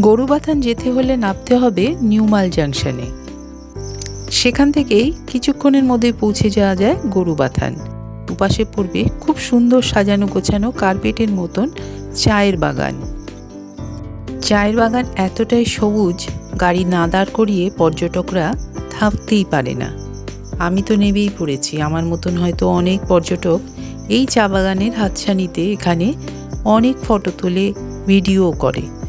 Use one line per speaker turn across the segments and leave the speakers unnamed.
গরুবাথান যেতে হলে নামতে হবে নিউমাল জাংশনে। সেখান থেকেই কিছুক্ষণের মধ্যে পৌঁছে যাওয়া যায় গরুবাথান। দুপাশে পড়বে খুব সুন্দর সাজানো গোছানো কার্পেটের মতন চায়ের বাগান। চায়ের বাগান এতটাই সবুজ, গাড়ি না দাঁড় করিয়ে পর্যটকরা থামতেই পারে না। আমি তো নেবেই পড়েছি, আমার মতন হয়তো অনেক পর্যটক এই চা বাগানের হাতছানিতে এখানে অনেক ফটো তোলে, ভিডিও করে।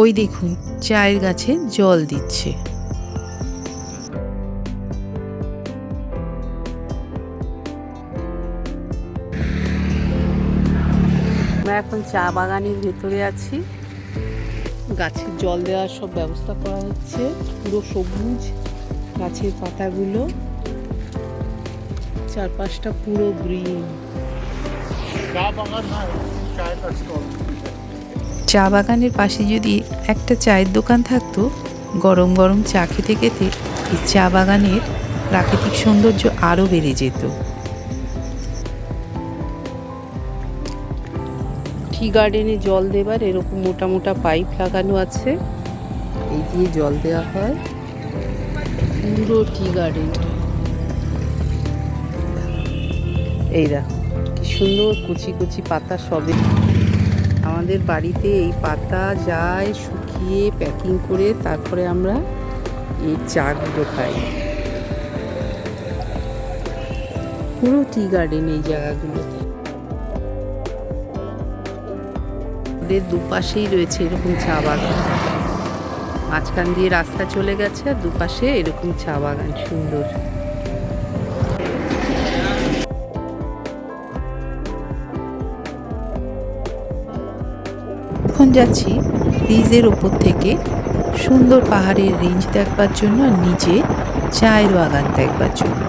ওই দেখুন চায়ের গাছে জল দিচ্ছে। আমরা এখন চা বাগানের ভেতরে আছি। গাছে জল দেওয়ার সব ব্যবস্থা করা হচ্ছে। পুরো সবুজ গাছের পাতাগুলো। চারপাশটা পুরো গ্রিন।
চা বাগান নয় চায়ের স্টল
চা বাগানের পাশে যদি একটা চায়ের দোকান থাকতো গরম গরম চা খেতে খেতে এই চা বাগানের প্রাকৃতিক সৌন্দর্য আরও বেড়ে যেত। টি গার্ডেনে জল দেবার এরকম মোটা মোটা পাইপ লাগানো আছে। এই দিয়ে জল দেওয়া হয়। পুরো টি গার্ডেনটা এই দেখো কি সুন্দর কুচি কুচি পাতা সবে আমাদের বাড়িতে এই পাতা যায়, শুকিয়ে প্যাকিং করে তারপরে আমরা এই চাগুলো খাই। পুরো টি গার্ডেন এই জায়গাগুলোতে। ওদের দুপাশেই রয়েছে এরকম চা বাগান। মাঝখান দিয়ে রাস্তা চলে গেছে আর দুপাশে এরকম চা বাগান, সুন্দর। এখন যাচ্ছি ব্রিজের ওপর থেকে সুন্দর পাহাড়ের রেঞ্জ দেখবার জন্য আর নিচে চায়ের বাগান দেখবার জন্য।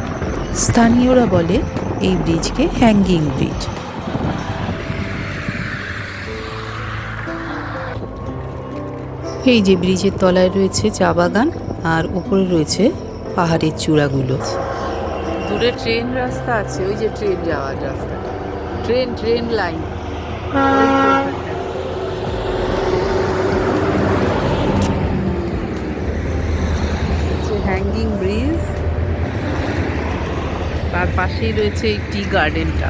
স্থানীয়রা বলে এই ব্রিজকে হ্যাঙ্গিং ব্রিজ এই যে ব্রিজের তলায় রয়েছে চা বাগান আর উপরে রয়েছে পাহাড়ের চূড়াগুলো। দূরে ট্রেন রাস্তা আছে, ওই যে ট্রেন যাওয়ার রাস্তা। ট্রেন ট্রেন লাইন হচ্ছে হ্যাঙ্গিং ব্রিজ তার পাশেই রয়েছে এই টি গার্ডেনটা।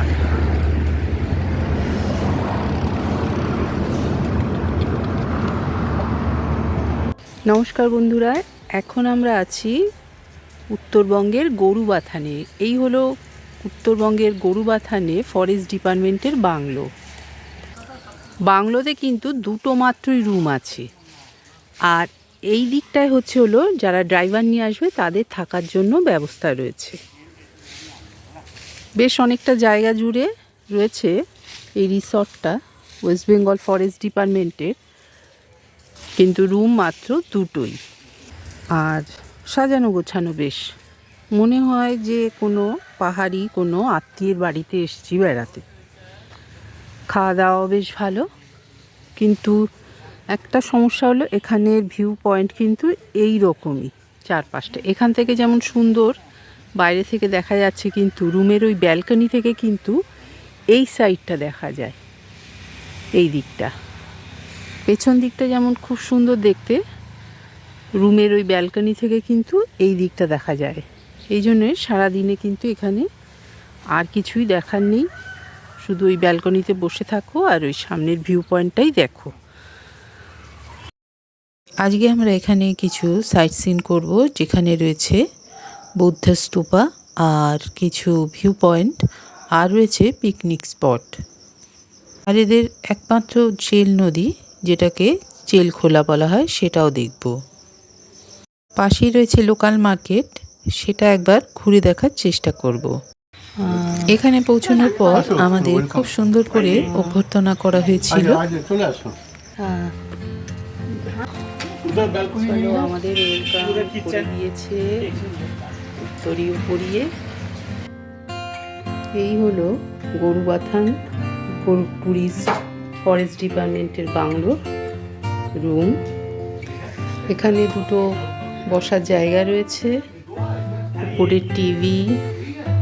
নমস্কার বন্ধুরা, এখন আমরা আছি উত্তরবঙ্গের গরুবাথানে। এই হলো উত্তরবঙ্গের গরুবাথানে ফরেস্ট ডিপার্টমেন্টের বাংলো। বাংলোতে কিন্তু দুটো মাত্রই রুম আছে। আর এই দিকটায় হচ্ছে হলো যারা ড্রাইভার নিয়ে আসবে, তাদের থাকার জন্য ব্যবস্থা রয়েছে। বেশ অনেকটা জায়গা জুড়ে রয়েছে এই রিসর্টটা, ওয়েস্ট বেঙ্গল ফরেস্ট ডিপার্টমেন্টের। কিন্তু রুম মাত্র দুটোই। আর সাজানো গোছানো বেশ। মনে হয় যে কোনো পাহাড়ি, কোনো আত্মীয়ের বাড়িতে এসছি বেড়াতে। খাওয়া দাওয়া বেশ ভালো। কিন্তু একটা সমস্যা হলো এখানের ভিউ পয়েন্ট কিন্তু এই রকমই চারপাশটা। এখান থেকে যেমন সুন্দর, বাইরে থেকে দেখা যাচ্ছে কিন্তু রুমের ওই ব্যালকনি থেকে কিন্তু এই সাইডটা দেখা যায়, এই দিকটা। পেছন দিকটা যেমন খুব সুন্দর দেখতে, রুমের ওই ব্যালকনি থেকে কিন্তু এই দিকটা দেখা যায়। এই জন্যে সারাদিনে কিন্তু এখানে আর কিছুই দেখার নেই। শুধু ওই ব্যালকনিতে বসে থাকো আর ওই সামনের ভিউ পয়েন্টটাই দেখো। আজকে আমরা এখানে কিছু সাইট সিন করব যেখানে রয়েছে বৌদ্ধ স্তূপা আর কিছু ভিউ পয়েন্ট আর রয়েছে পিকনিক স্পট আর এদের একমাত্র জেল নদী যেটাকে জেল খোলা বলা হয় সেটাও দেখব। পাশেই রয়েছে লোকাল মার্কেট সেটা একবার ঘুরে দেখার চেষ্টা করব। এখানে পৌঁছানোর পর আমাদের খুব সুন্দর করে অভ্যর্থনা করা হয়েছিল।
চলে
হ্যাঁ। চলো আমাদের ওয়েলকাম করে দিয়েছে। উত্তরীয় পরিয়ে এই হলো গরুবাথান গরু ট্যুরিস্ট ফরেস্ট ডিপার্টমেন্টের বাংলো রুম এখানে দুটো বসার জায়গা রয়েছে। উপরে টিভি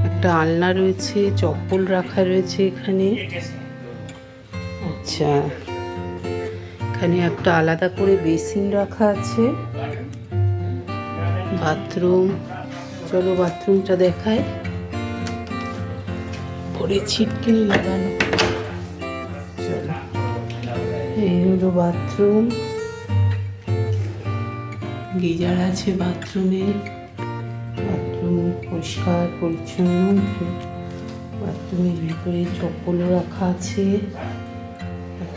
একটা আলনা রয়েছে চপ্পল রাখা রয়েছে এখানে। আচ্ছা।
এখানে একটা আলাদা করে বেসিন রাখা আছে। বাথরুম। চলো বাথরুমটা দেখায় পরে ছিটকিনি লাগানো। এই হলো বাথরুম। গিজার আছে বাথরুমে। বাথরুম পরিষ্কার, পরিচ্ছন্ন। বাথরুমের ভিতরে চপ্পলও রাখা আছে।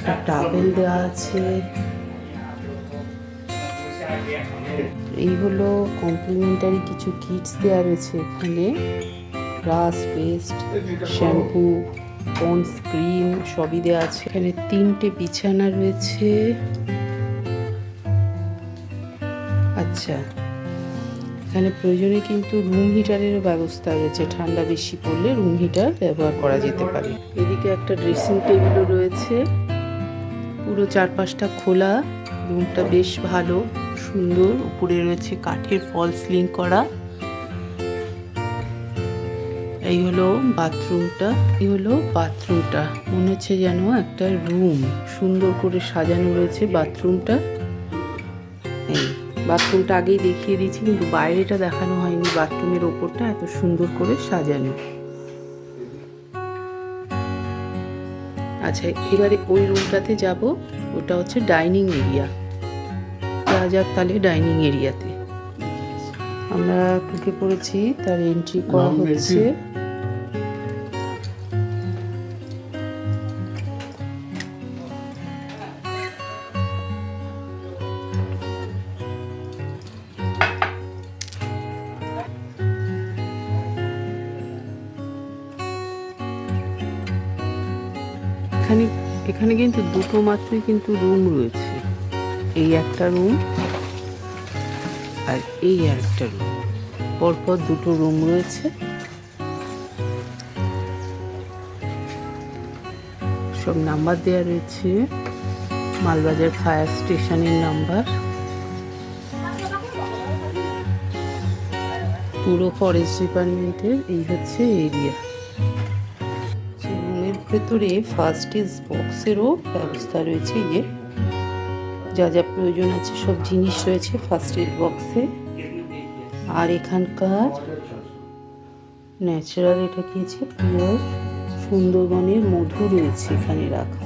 একটা টাবেল দেওয়া আছে। এই হলো কমপ্লিমেন্টারি কিছু কিটস দেওয়া রয়েছে এখানে। Brush paste shampoo Pond's cream সবই দেওয়া আছে। এখানে তিনটে বিছানা রয়েছে। আচ্ছা এখানে প্রয়োজনে কিন্তু রুম হিটারেরও ব্যবস্থা রয়েছে। ঠান্ডা বেশি পড়লে রুম হিটার ব্যবহার করা যেতে পারে। এদিকে একটা ড্রেসিং টেবিলও রয়েছে। পুরো চারপাশটা খোলা, রুমটা বেশ ভালো, সুন্দর। উপরে রয়েছে কাঠের ফল সিলিং করা। এই হলো বাথরুমটা, এই হলো বাথরুমটা। মনে হচ্ছে যেন একটা রুম। সুন্দর করে সাজানো রয়েছে বাথরুমটা। বাথরুমটা আগেই দেখিয়ে দিয়েছি, কিন্তু বাইরেটা দেখানো হয়নি। বাথরুমের ওপরটা এত সুন্দর করে সাজানো। আচ্ছা এবারে ওই রুমটাতে যাব। ওটা হচ্ছে ডাইনিং এরিয়া। যা যাক তাহলে ডাইনিং এরিয়াতে। আমরা ঢুকে পড়েছি তার এন্ট্রি করা
হয়েছে
হচ্ছে। এখানে এখানে কিন্তু দুটো মাত্রই কিন্তু রুম রয়েছে। এই একটা রুম আর এই একটা রুম পরপর দুটো রুম রয়েছে। সব নাম্বার দেওয়া রয়েছে। মালবাজার ফায়ার স্টেশনের নাম্বার পুরো ফরেস্ট ডিপার্টমেন্টের এই হচ্ছে এরিয়া ভেতরে ফার্স্ট এজ বক্সেরও ব্যবস্থা রয়েছে যে যা যা প্রয়োজন আছে, সব জিনিস রয়েছে ফার্স্ট এড বক্সে আর এখানকার ন্যাচারাল এটা কি আছে? পিওর সুন্দরবনের মধু রয়েছে এখানে রাখা।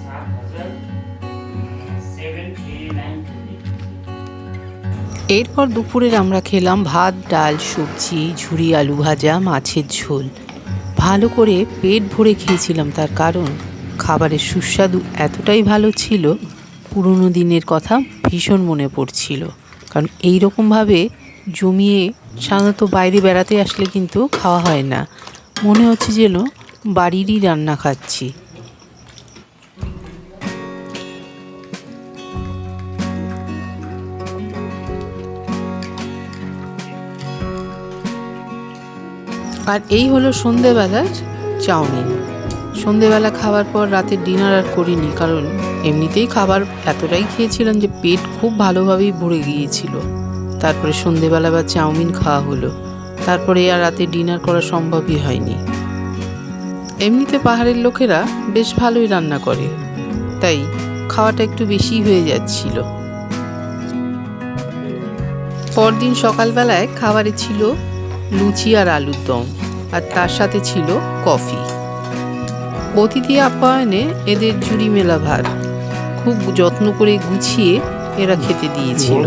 এরপর দুপুরের আমরা খেলাম ভাত, ডাল, সবজি ঝুড়ি আলু ভাজা, মাছের ঝোল। ভালো করে পেট ভরে খেয়েছিলাম তার কারণ খাবারের সুস্বাদু এতটাই ভালো ছিল, পুরনো দিনের কথা ভীষণ মনে পড়ছিল। কারণ এই রকমভাবে জমিয়ে সাধারণত বাইরে বেড়াতে আসলে কিন্তু খাওয়া হয় না। মনে হচ্ছে যেন বাড়িরই রান্না খাচ্ছি। আর এই হলো সন্ধেবেলার চাউমিন। সন্ধেবেলা খাওয়ার পর রাতের ডিনার আর করিনি, কারণ এমনিতেই খাবার এতটাই খেয়েছিলাম যে পেট খুব ভালোভাবেই ভরে গিয়েছিল। তারপরে সন্ধেবেলা বা চাউমিন খাওয়া হলো। তারপরে আর রাতে ডিনার করা সম্ভবই হয়নি। এমনিতে পাহাড়ের লোকেরা বেশ ভালোই রান্না করে, তাই খাওয়াটা একটু বেশি হয়ে যাচ্ছিল। পরদিন সকালবেলায় খাবারে ছিল লুচি আর আলুর দম আর তার সাথে ছিল কফি। অতিথি আপ্যায়নে এদের ঝুড়ি মেলা ভার। খুব যত্ন করে গুছিয়ে এরা খেতে দিয়েছিল।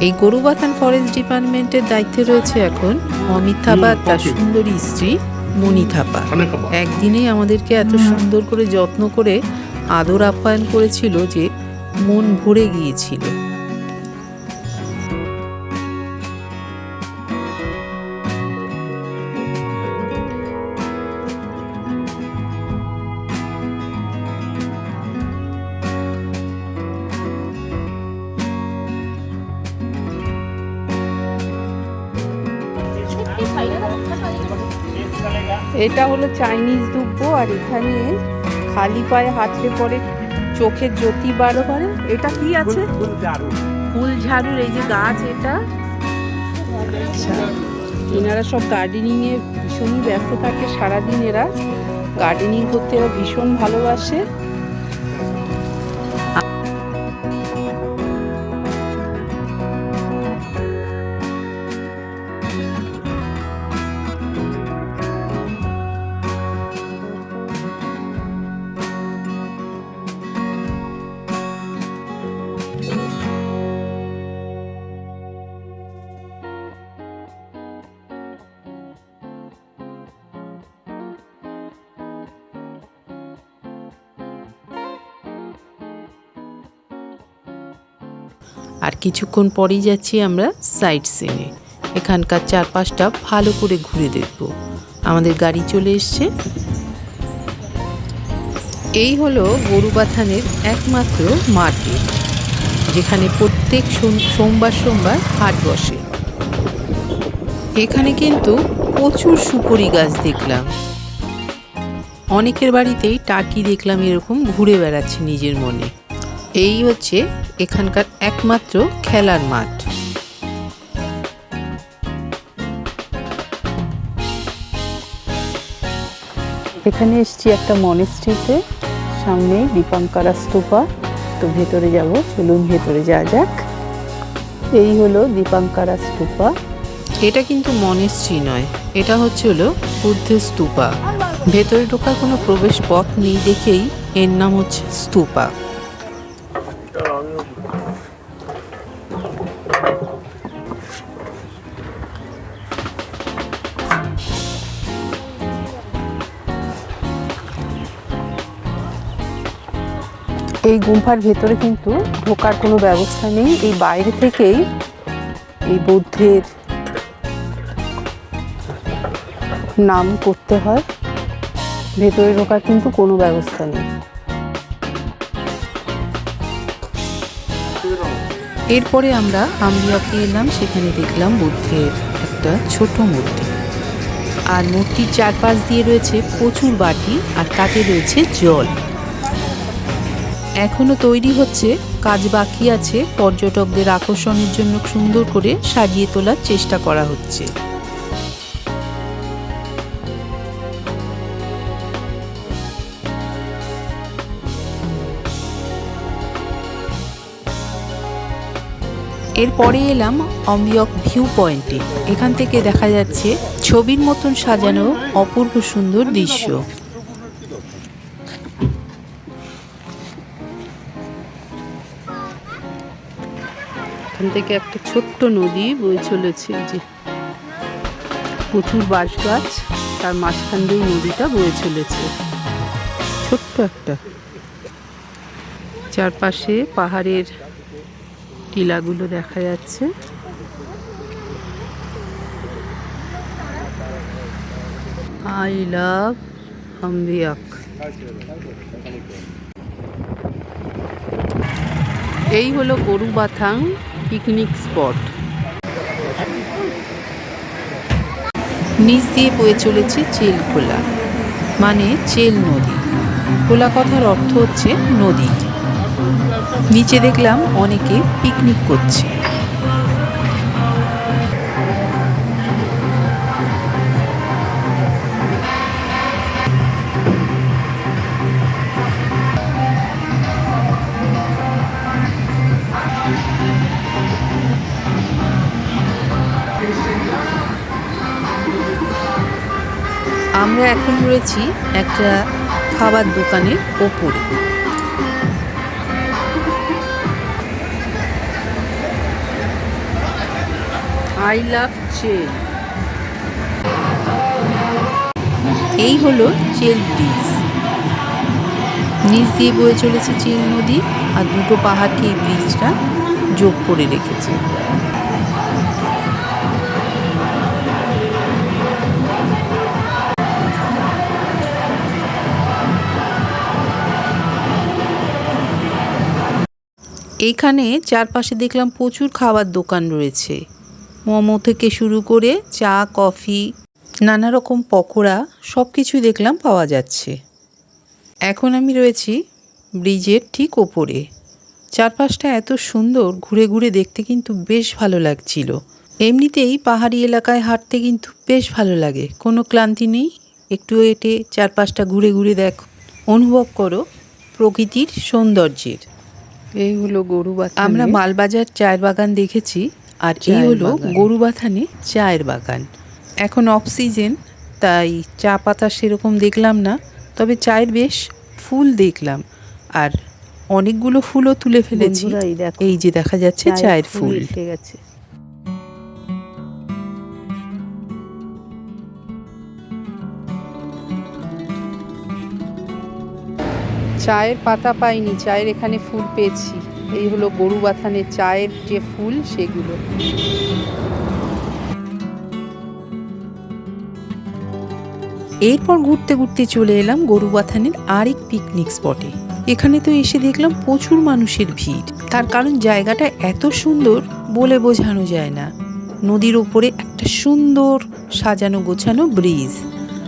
এই গরুবাথান ফরেস্ট ডিপার্টমেন্টের দায়িত্বে রয়েছে এখন অমিত থাপা আর তার সুন্দরী স্ত্রী মণি থাপা একদিনেই আমাদেরকে এত সুন্দর করে যত্ন করে আদর আপ্যায়ন করেছিল যে মন ভরে গিয়েছিল। এটা হলো চাইনিজ দুব্ব আর এখানে খালি পায়ে হাঁটলে পরে চোখের জ্যোতি বারো করে। এটা কি আছে? ফুল ঝাড়ুর এই যে গাছ এটা। আচ্ছা এনারা সব গার্ডেনিং এ ভীষণই ব্যস্ত থাকে সারাদিন এরা। গার্ডেনিং করতে এরা ভীষণ ভালোবাসে।
আর কিছুক্ষণ পরেই যাচ্ছি আমরা সাইট সিনে। এখানকার চারপাশটা ভালো করে ঘুরে দেখব। আমাদের গাড়ি চলে এসছে। এই হলো গরুবাথানের একমাত্র মার্কেট, যেখানে প্রত্যেক সোম- সোমবার সোমবার হাট বসে। এখানে কিন্তু প্রচুর সুপুরি গাছ দেখলাম। অনেকের বাড়িতেই টাকি দেখলাম এরকম ঘুরে বেড়াচ্ছে নিজের মনে। এই হচ্ছে এখানকার একমাত্র খেলার মাঠ। এখানে এসছি একটা মনেস্ট্রিতে সামনে দীপাঙ্কারা স্তূপা। তো ভেতরে যাব চলুন ভেতরে যাওয়া যাক। এই হলো দীপাঙ্কারা স্তূপা। এটা কিন্তু মনেস্ট্রি নয় এটা হচ্ছে হলো বুদ্ধের স্তূপা। ভেতরে ঢোকার কোনো প্রবেশ পথ নেই দেখেই এর নাম হচ্ছে স্তূপা। এই গুম্ফার ভেতরে কিন্তু ঢোকার কোনো ব্যবস্থা নেই। এই বাইরে থেকেই এই বুদ্ধের নাম করতে হয়। ভেতরে ঢোকার কিন্তু কোনো ব্যবস্থা নেই। এরপরে আমরা আমলিয়াকে এলাম, সেখানে দেখলাম বুদ্ধের একটা ছোট মূর্তি। আর মূর্তির চারপাশ দিয়ে রয়েছে প্রচুর বাটি আর তাতে রয়েছে জল। এখনও তৈরি হচ্ছে, কাজ বাকি আছে, পর্যটকদের আকর্ষণের জন্য সুন্দর করে সাজিয়ে তোলার চেষ্টা করা হচ্ছে। এরপরে এলাম অমিয়ক ভিউ পয়েন্টে। এখান থেকে দেখা যাচ্ছে ছবির মতন সাজানো অপূর্ব সুন্দর দৃশ্য। এখান থেকে একটা ছোট্ট নদী বয়ে চলেছে যে। প্রচুর বাঁশ গাছ, তার মাঝখান দিয়ে নদীটা বয়ে চলেছে। ছোট্ট একটা। চারপাশে পাহাড়ের টিলাগুলো দেখা যাচ্ছে। আই লাভ হামবিয়াক এই হলো গরুবাথাং পিকনিক স্পট নিচ দিয়ে বয়ে চলেছে চেল খোলা মানে চেল নদী। খোলা কথার অর্থ হচ্ছে নদী। নিচে দেখলাম অনেকে পিকনিক করছে। আমরা এখন রয়েছি একটা খাবার দোকানের ওপরে। আই লাভ চেল এই হলো চেল ব্রিজ। নিচ দিয়ে বয়ে চলেছে চেল নদী আর দুটো পাহাড়কে এই ব্রিজটা যোগ করে রেখেছে। এইখানে চারপাশে দেখলাম প্রচুর খাবার দোকান রয়েছে। মোমো থেকে শুরু করে চা কফি নানা রকম পকোড়া সব কিছুই দেখলাম পাওয়া যাচ্ছে। এখন আমি রয়েছি ব্রিজের ঠিক ওপরে। চারপাশটা এত সুন্দর ঘুরে ঘুরে দেখতে কিন্তু বেশ ভালো লাগছিল। এমনিতেই পাহাড়ি এলাকায় হাঁটতে কিন্তু বেশ ভালো লাগে। কোনো ক্লান্তি নেই একটু হেঁটে চারপাশটা ঘুরে ঘুরে দেখো অনুভব করো প্রকৃতির সৌন্দর্যের। এই হলো গরুবাথান আমরা মালবাজার চায়ের বাগান দেখেছি। আর এই হলো। গরুবাথানে চায়ের বাগান। এখন অক্সিজেন তাই চা পাতা সেরকম দেখলাম না তবে চায়ের বেশ ফুল দেখলাম। আর অনেকগুলো ফুলও তুলে ফেলেছি।
এই
যে দেখা যাচ্ছে চায়ের ফুল
গেছে।
চায়ের পাতা পাইনি চায়ের এখানে ফুল পেয়েছি। এই হলো গরু বাথানের চায়ের যে ফুল, সেগুলো। এরপর ঘুরতে ঘুরতে চলে এলাম গরুবাথানের আরেক পিকনিক স্পটে এখানে তো এসে দেখলাম প্রচুর মানুষের ভিড়। তার কারণ জায়গাটা এত সুন্দর বলে বোঝানো যায় না। নদীর ওপরে একটা সুন্দর সাজানো গোছানো ব্রিজ,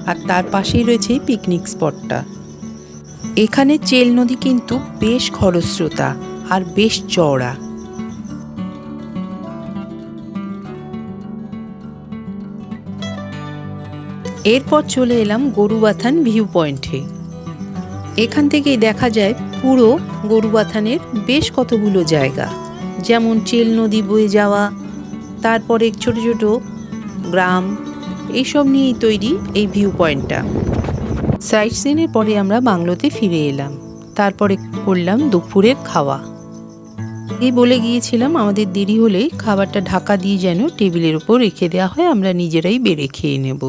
আর তার পাশেই রয়েছে পিকনিক স্পটটা এখানে চেল নদী কিন্তু বেশ খরস্রোতা। আর বেশ চওড়া। এরপর চলে এলাম গরুবাথান ভিউ পয়েন্টে। এখান থেকেই দেখা যায় পুরো গরুবাথানের বেশ কতগুলো জায়গা। যেমন চেল নদী বয়ে যাওয়া, তারপরে ছোট ছোট গ্রাম, এইসব নিয়েই তৈরি এই ভিউ পয়েন্টটা। সাইট সিনের পরে আমরা বাংলোতে ফিরে এলাম। তারপরে করলাম দুপুরের খাওয়া। এই বলে গিয়েছিলাম, আমাদের দেরি হলেই খাবারটা ঢাকা দিয়ে যেন টেবিলের ওপর রেখে দেওয়া হয়, আমরা নিজেরাই বেড়ে খেয়ে নেব।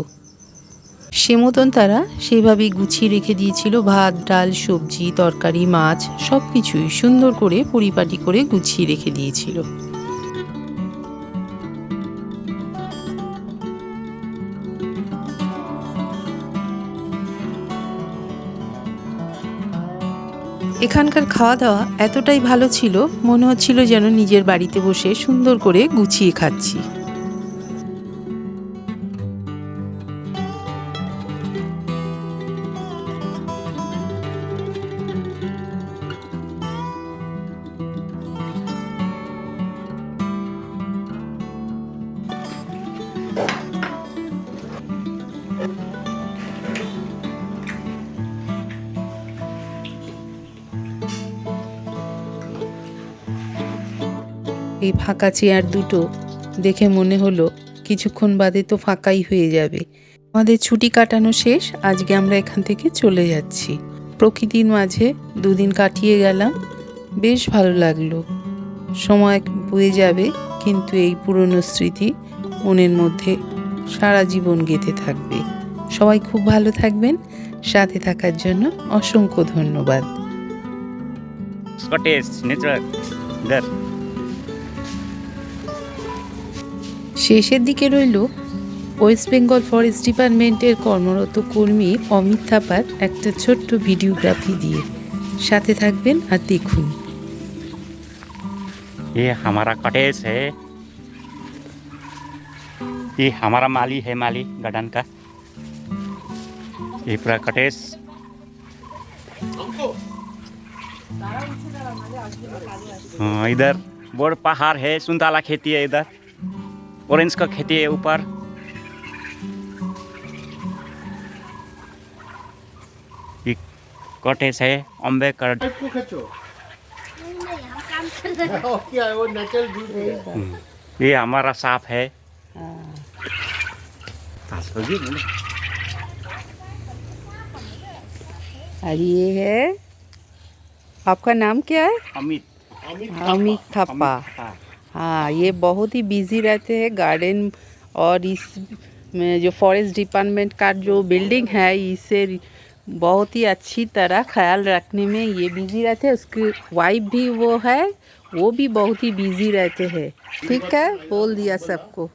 সে মতন তারা সেভাবেই গুছিয়ে রেখে দিয়েছিল ভাত, ডাল, সবজি, তরকারি, মাছ সব কিছুই সুন্দর করে পরিপাটি করে গুছিয়ে রেখে দিয়েছিল। এখানকার খাওয়া দাওয়া এতটাই ভালো ছিল, মনে হচ্ছিল যেন নিজের বাড়িতে বসে সুন্দর করে গুছিয়ে খাচ্ছি। এই ফাঁকা চেয়ার দুটো দেখে মনে হলো কিছুক্ষণ বাদে তো ফাঁকাই হয়ে যাবে। আমাদের ছুটি কাটানো শেষ, আজকে আমরা এখান থেকে চলে যাচ্ছি। প্রকৃতির মাঝে দুদিন কাটিয়ে গেলাম, বেশ ভালো লাগল। সময় বয়ে যাবে, কিন্তু এই পুরনো স্মৃতি মনের মধ্যে সারা জীবন গেঁথে থাকবে। সবাই খুব ভালো থাকবেন, সাথে থাকার জন্য অসংখ্য ধন্যবাদ।
Scottish natural
শেষের দিকে রইল ওয়েস্ট বেঙ্গল ফরেস্ট ডিপার্টমেন্টের কর্মরত কর্মী অমিত থাপার একটা ছোট্ট ভিডিওগ্রাফি দিয়ে সাথে থাকবেন আর দেখুন
ये हमारा कॉटेज है ये हमारा माली है माली गार्डन का ये पूरा कॉटेज हाँ इधर बड़ पहाड़ है सुंताला खेती है इधर ऑरेंज का खेती है ऊपर ये कॉटेज है अम्बे का
है है
हम्म, ये हमारा साफ़ है
और ये है। आपका नाम क्या है?
अमित
अमित थप्पा
अमित था।
हाँ ये बहुत ही बिज़ी रहते हैं गार्डन और इस में जो फॉरेस्ट डिपार्टमेंट का जो बिल्डिंग है, इसे बहुत ही अच्छी तरह ख्याल रखने में ये बिज़ी रहते हैं। उसकी वाइफ भी वो है, वो भी बहुत ही बिज़ी रहते हैं। ठीक है? बोल दिया सबको।